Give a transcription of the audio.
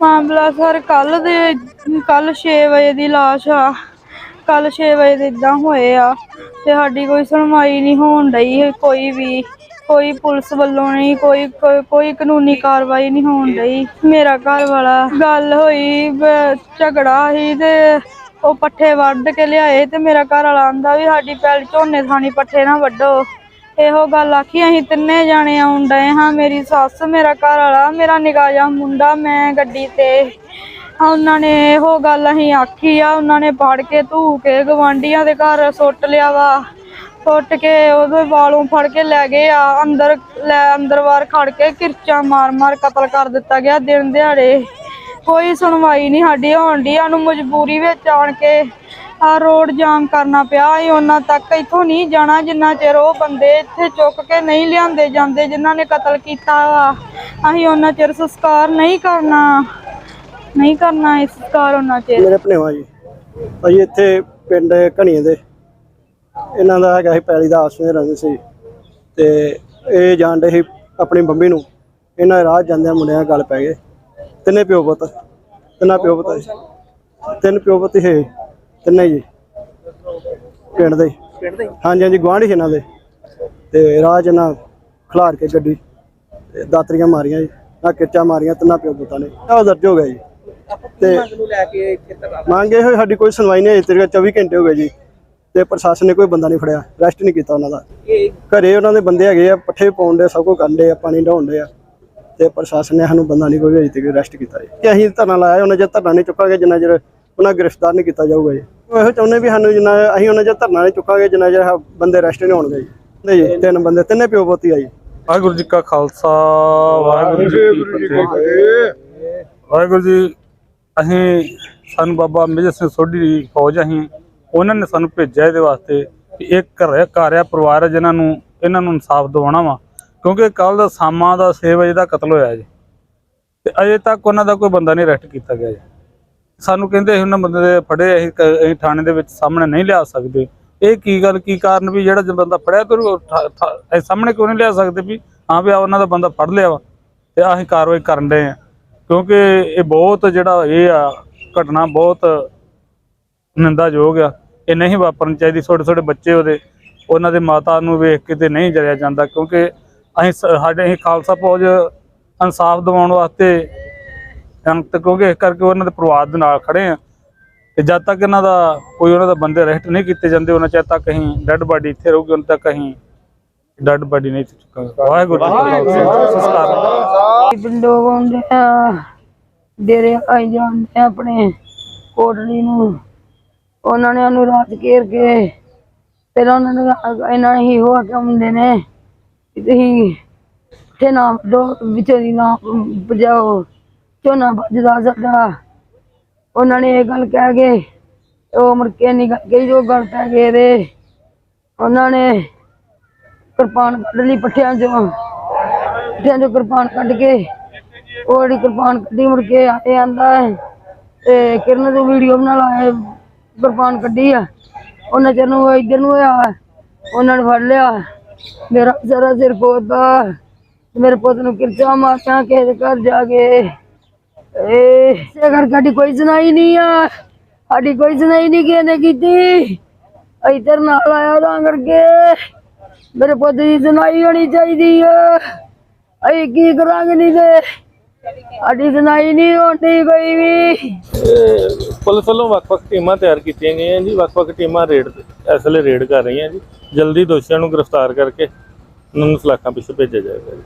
ਮਾਮਲਾ ਸਰ ਕੱਲ ਦੇ ਕੱਲ 6 ਵਜੇ ਦੀ ਲਾਸ਼ ਆ। ਕੱਲ 6 ਵਜੇ ਦੇ ਇਦਾਂ ਹੋਏ ਆ ਤੇ ਸਾਡੀ ਕੋਈ ਸੁਣਵਾਈ ਨਹੀਂ ਹੋਣ ਡਈ ਕੋਈ ਵੀ। ਕੋਈ ਪੁਲਿਸ ਵੱਲੋਂ ਨਹੀਂ, ਕੋਈ, ਕੋਈ- ਕਾਨੂੰਨੀ ਕਾਰਵਾਈ ਨਹੀਂ ਹੋਣ ਰਹੀ ਮੇਰਾ ਘਰ ਵਾਲਾ ਗੱਲ ਹੋਈ ਝਗੜਾ ਸੀ ਤੇ ਉਹ ਪੱਠੇ ਵੱਢ ਕੇ ਲਿਆਏ ਤੇ ਮੇਰਾ ਘਰ ਵਾਲਾ ਆਂਦਾ ਵੀ ਸਾਡੀ ਪੈਲ ਝੋਨੇ ਥਾਣੀ ਪੱਠੇ ਨਾ ਵੱਢੋ। ਇਹੋ ਗੱਲ ਆਖੀ, ਅਸੀਂ ਤਿੰਨੇ ਜਾਣੇ ਆਉਣ ਡਏ ਹਾਂ, ਮੇਰੀ ਸੱਸ, ਮੇਰਾ ਘਰ ਵਾਲਾ, ਮੇਰਾ ਨਿੱਕਾ ਜਿਹਾ ਮੁੰਡਾ, ਮੈਂ ਗੱਡੀ ਤੇ। ਉਹਨਾਂ ਨੇ ਇਹੋ ਗੱਲ ਅਸੀਂ ਆਖੀ ਆ, ਉਹਨਾਂ ਨੇ ਫੜ ਕੇ ਧੂ ਕੇ ਗਵਾਂਢੀਆਂ ਦੇ ਘਰ ਸੁੱਟ ਲਿਆ ਵਾ। ਸੁੱਟ ਕੇ ਉਹਦੇ ਵਾਲੋਂ ਫੜ ਕੇ ਲੈ ਗਏ ਆ, ਅੰਦਰ, ਲੈ ਅੰਦਰ ਵਾਰ ਖੜ ਕੇ ਕਿਰਚਾਂ ਮਾਰ ਮਾਰ ਕਤਲ ਕਰ ਦਿੱਤਾ ਗਿਆ ਦਿਨ ਦਿਹਾੜੇ। ਕੋਈ ਸੁਣਵਾਈ ਨਹੀਂ ਸਾਡੀ ਹੋਣ ਦੀ ਸਾਨੂੰ ਮਜਬੂਰੀ ਵਿੱਚ ਆਣ ਕੇ ਆ ਰੋਡ ਜਾਮ ਕਰਨਾ ਪਿਆ ਅਸੀਂ ਉਹਨਾਂ ਤੱਕ ਇੱਥੋਂ ਨਹੀਂ ਜਾਣਾ, ਜਿੰਨਾ ਚਿਰ ਉਹ ਬੰਦੇ ਇੱਥੇ ਚੁੱਕ ਕੇ ਨਹੀਂ ਲਿਆਂਦੇ ਜਾਂਦੇ, ਜਿਨ੍ਹਾਂ ਨੇ ਕਤਲ ਕੀਤਾ ਵਾ, ਅਸੀਂ ਉਹਨਾਂ ਚਿਰ ਸੰਸਕਾਰ ਨਹੀਂ ਕਰਨਾ ਨਹੀਂ ਕਰਨਾ ਇਸ ਸੰਸਕਾਰ ਉਹਨਾਂ ਚਿਰ। ਮੇਰੇ ਭਣੇਵਾ ਜੀ ਭਾਜੀ ਇੱਥੇ ਪਿੰਡ ਘਣੀਏ ਦੇ, ਇਹਨਾਂ ਦਾ ਹੈਗਾ ਸੀ ਪੈਲੀ ਦਾ ਆਸਵੇਂ ਰਹਿੰਦੇ ਸੀ, ਤੇ ਇਹ ਜਾਣਦੇ ਸੀ ਆਪਣੀ ਬੰਬੀ ਨੂੰ, ਇਹਨਾਂ ਰਾਹ ਜਾਂਦਿਆਂ ਮੁੰਡਿਆਂ ਨਾਲ ਗੱਲ ਪੈ ਗਏ। ਤਿੰਨੇ ਪਿਓ ਪੁੱਤ ਤਿੰਨਾਂ ਪਿਓ ਪੁੱਤ ਸੀ। ਤਿੰਨ ਪਿਓ ਪੁੱਤ ਸੀ ਤਿੰਨੇ ਜੀ। ਪਿੰਡ ਦੇ ਪਿੰਡ ਦੇ ਹਾਂਜੀ ਹਾਂਜੀ ਗੁਆਂਢੀ ਸੀ ਇਹਨਾਂ ਦੇ। ਤੇ ਰਾਹ 'ਚ ਇਹਨਾਂ ਖਿਲਾਰ ਕੇ ਗੱਡੀ ਤੇ ਦਾਤਰੀਆਂ ਮਾਰੀਆਂ ਜੀ ਨਾ ਕਿਰਚਾ ਮਾਰੀਆਂ ਤਿੰਨਾਂ ਪਿਓ ਪੁੱਤਾਂ ਨੇ। ਉਹ ਦਰਜ ਹੋ ਗਿਆ ਜੀ। ਤੇ ਮੰਗ ਨੂੰ ਲੈ ਕੇ ਇੱਥੇ ਧਰਨਾ ਮੰਗੇ ਹੋਏ ਸਾਡੀ ਕੋਈ ਸੁਣਵਾਈ ਨਹੀਂ ਅਜੇ ਤੱਕ 24 ਘੰਟੇ ਹੋ ਗਏ ਜੀ। ਤੇ ਪ੍ਰਸ਼ਾਸਨ ਨੇ ਕੋਈ ਬੰਦਾ ਨਹੀਂ ਫੜਿਆ ਰੈਸਟ ਨਹੀਂ ਕੀਤਾ ਉਹਨਾਂ ਦਾ। ਇਹ ਘਰੇ ਉਹਨਾਂ ਦੇ ਬੰਦੇ ਹੈਗੇ ਆ ਪੱਠੇ ਪਾਉਣ ਦੇ ਸਭ ਕੁਝ ਕਰਦੇ ਆ ਪਾਣੀ ਢਾਉਣ ਦੇ ਆ। ਤੇ ਪ੍ਰਸ਼ਾਸਨ ਨੇ ਸਾਨੂੰ ਬੰਦਾ ਨਹੀਂ ਕੋਈ ਅਜੇ ਤੱਕ ਰੈਸਟ ਕੀਤਾ ਜੀ। ਕਿ ਅਸੀਂ ਧਰਨਾ ਲਾਇਆ ਉਹਨਾਂ ਜੇ ਧਰਨਾ ਨਹੀਂ ਚੁੱਕਾਂਗੇ ਜਿੰਨਾ ਚਿਰ ਉਹਨਾਂ ਗ੍ਰਿਫਤਾਰ ਨਹੀਂ ਕੀਤਾ ਜਾਊਗਾ ਜੀ। ਉਹ ਇਹੋ ਚਾਹੁੰਦੇ ਵੀ ਸਾਨੂੰ ਜਿੰਨਾ ਅਸੀਂ ਉਹਨਾਂ ਜੇ ਧਰਨਾ ਨਹੀਂ ਚੁੱਕਾਂਗੇ ਜਿੰਨਾ ਚਿਰ ਬੰਦੇ ਰੈਸਟ ਨਹੀਂ ਹੋਣਗੇ ਜੀ। ਨਹੀਂ ਜੀ ਤਿੰਨ ਬੰਦੇ ਤਿੰਨੇ ਪਿਓ ਪੁੱਤੀ ਆ ਜੀ। ਵਾਹਿਗੁਰੂ ਜੀ ਕਾ ਖਾਲਸਾ ਵਾਹਿਗੁਰੂ ਜੀ ਕੀ ਫਤਿਹ। ਵਾਹਿਗੁਰੂ ਜੀ ਅਸੀਂ ਸਾਨੂੰ ਬਾਬਾ ਮੇਜਰ ਸਿੰਘ ਸੋਢੀ ਦੀ ਫੌਜ ਅਸੀਂ ਉਹਨਾਂ ਨੇ ਸਾਨੂੰ ਭੇਜਿਆ ਇਹਦੇ ਵਾਸਤੇ ਕਿ ਇੱਕ ਘਰ ਘਰ ਆ ਪਰਿਵਾਰ ਆ ਜਿਨ੍ਹਾਂ ਨੂੰ ਇਹਨਾਂ ਨੂੰ ਇਨਸਾਫ ਦਿਵਾਉਣਾ ਵਾ। ਕਿਉਂਕਿ ਕੱਲ ਦਾ ਸਾਮਾ ਦਾ 6 ਵਜੇ ਦਾ ਕਤਲ ਹੋਇਆ ਜੀ। ਤੇ ਅਜੇ ਤੱਕ ਉਹਨਾਂ ਦਾ ਕੋਈ ਬੰਦਾ ਨਹੀਂ ਅਰੈਸਟ ਕੀਤਾ ਗਿਆ ਜੀ। ਸਾਨੂੰ ਕਹਿੰਦੇ ਅਸੀਂ ਉਹਨਾਂ ਬੰਦੇ ਦੇ ਫੜੇ, ਅਸੀਂ ਥਾਣੇ ਦੇ ਵਿੱਚ ਸਾਹਮਣੇ ਨਹੀਂ ਲਿਆ ਸਕਦੇ। ਇਹ ਕੀ ਗੱਲ, ਕੀ ਕਾਰਨ ਵੀ ਜਿਹੜਾ ਬੰਦਾ ਫੜਿਆ ਤੇ ਸਾਹਮਣੇ ਕਿਉਂ ਨਹੀਂ ਲਿਆ ਸਕਦੇ ਵੀ? ਹਾਂ ਵੀ ਆਹ ਉਹਨਾਂ ਦਾ ਬੰਦਾ ਫੜ ਲਿਆ ਵਾ ਤੇ ਅਸੀਂ ਕਾਰਵਾਈ ਕਰਨ ਦੇ ਆ। ਕਿਉਂਕਿ ਇਹ ਬਹੁਤ ਜਿਹੜਾ ਇਹ ਆ, ਘਟਨਾ ਬਹੁਤ ਨਿੰਦਾਯੋਗ ਆ। ਇਹ ਨਹੀਂ ਵਾਪਰਨ ਚਾਹੀਦੀ। ਛੋਟੇ ਛੋਟੇ ਬੱਚੇ ਉਹਦੇ, ਉਹਨਾਂ ਦੇ ਮਾਤਾ ਨੂੰ ਵੇਖ ਕੇ ਤੇ ਨਹੀਂ ਜਰਿਆ ਜਾਂਦਾ ਕਿਉਂਕਿ ਅਸੀਂ ਸਾਡੇ ਅਸੀਂ ਖਾਲਸਾ ਫੌਜ ਇਨਸਾਫ ਦਿਵਾਉਣ ਵਾਸਤੇ ਅੰਤ ਕਿਉਂਕਿ ਇਸ ਕਰਕੇ ਉਹਨਾਂ ਦੇ ਪਰਿਵਾਰ ਦੇ ਨਾਲ ਖੜੇ ਆ ਤੇ ਜਦ ਤੱਕ ਇਹਨਾਂ ਦਾ ਕੋਈ ਉਹਨਾਂ ਦਾ ਬੰਦੇ ਅਰੈਸਟ ਨਹੀਂ ਕੀਤੇ ਜਾਂਦੇ ਉਹਨਾਂ ਚਿਰ ਤੱਕ ਅਸੀਂ ਡੈੱਡ ਬਾਡੀ ਇੱਥੇ ਰਹੂਗੀ ਉਹਨਾਂ ਤੱਕ ਅਸੀਂ ਡੈੱਡ ਬਾਡੀ ਨਹੀਂ ਚੁੱਕਾਂਗੇ। ਵਾਹਿਗੁਰੂ ਜੀ ਕਾ ਖਾਲਸਾ। ਸੰਸਕਾਰ ਪਿੰਡੋਂ ਆਉਂਦੇ ਆ ਡੇਰੇ ਆਈ ਜਾਂਦੇ ਆਪਣੇ ਕੋਟਲੀ ਨੂੰ ਉਹਨਾਂ ਨੇ ਉਹਨੂੰ ਰਾਤ ਘੇਰ ਕੇ ਫਿਰ ਉਹਨਾਂ ਨੇ ਇਹਨਾਂ ਹੀ ਹੋ ਕੇ ਆਉਂਦੇ ਨੇ ਤੁਸੀਂ ਤੇ ਨਾਮ ਦੋ ਵਿੱਚ ਦੀ ਨਾਮ ਝੋਨਾ ਵੱਜਦਾ ਸਾਡਾ। ਉਹਨਾਂ ਨੇ ਇਹ ਗੱਲ ਕਹਿ ਕੇ ਉਹ ਮੁੜ ਕੇ ਨਿਕਲ ਗਈ ਜੋ ਗੱਲ ਪੈ ਗਏ ਦੇ ਉਹਨਾਂ ਨੇ ਕਿਰਪਾਨ ਕੱਢ ਲਈ ਪੱਠਿਆਂ ਚੋਂ। ਪੱਠਿਆਂ ਚੋਂ ਕਿਰਪਾਨ ਕੱਢ ਕੇ ਉਹ ਜਿਹੜੀ ਕਿਰਪਾਨ ਕੱਢੀ ਮੁੜ ਕੇ ਆਏ ਆਂਦਾ ਹੈ। ਤੇ ਕਿਰਨ ਤੋਂ ਵੀਡੀਓ ਬਣਾ ਲਾਏ ਕਿਰਪਾਨ ਕੱਢੀ ਆ। ਉਹਨਾਂ ਚਿਰ ਨੂੰ ਇੱਧਰ ਨੂੰ ਹੋਇਆ ਉਹਨਾਂ ਨੇ ਫੜ ਲਿਆ। ਮੇਰਾ ਸਾਰਾ ਸਿਰ ਪੋਦਾ, ਮੇਰੇ ਪੁੱਤ ਨੂੰ ਕਿਰਚਾ ਮਾਰਿਆ ਕਿਸੇ ਘਰ ਜਾ ਕੇ। ਏ ਸੇ ਘਰ ਸਾਡੀ ਕੋਈ ਸੁਣਾਈ ਨਹੀਂ ਆ। ਸਾਡੀ ਕੋਈ ਸੁਣਾਈ ਨਹੀਂ ਕਿਸੇ ਨੇ ਕੀਤੀ। ਇੱਧਰ ਨਾਲ ਆਇਆ ਤਾਂ ਕਰਕੇ ਮੇਰੇ ਪੁੱਤ ਦੀ ਸੁਣਾਈ ਹੋਣੀ ਚਾਹੀਦੀ ਆ। ਅਸੀਂ ਕੀ ਕਰਾਂਗੇ ਨਹੀਂ ਤੇ? ਸਾਡੀ ਸੁਣਾਈ ਨਹੀਂ ਹੁੰਦੀ ਕੋਈ ਵੀ। ਪੁਲਿਸ ਵੱਲੋਂ ਵੱਖ-ਵੱਖ ਟੀਮਾਂ ਤਿਆਰ ਕੀਤੀਆਂ ਗਈਆਂ ਜੀ, ਵੱਖ-ਵੱਖ ਟੀਮਾਂ ਰੇਡ ਇਸ ਵੇਲੇ ਰੇਡ ਕਰ ਰਹੀਆਂ ਜੀ। ਜਲਦੀ ਦੋਸ਼ੀਆਂ ਨੂੰ ਗ੍ਰਿਫਤਾਰ ਕਰਕੇ ਉਹਨਾਂ ਨੂੰ ਸਲਾਖਾਂ ਪਿੱਛੇ ਭੇਜਿਆ ਜਾਏਗਾ ਜੀ।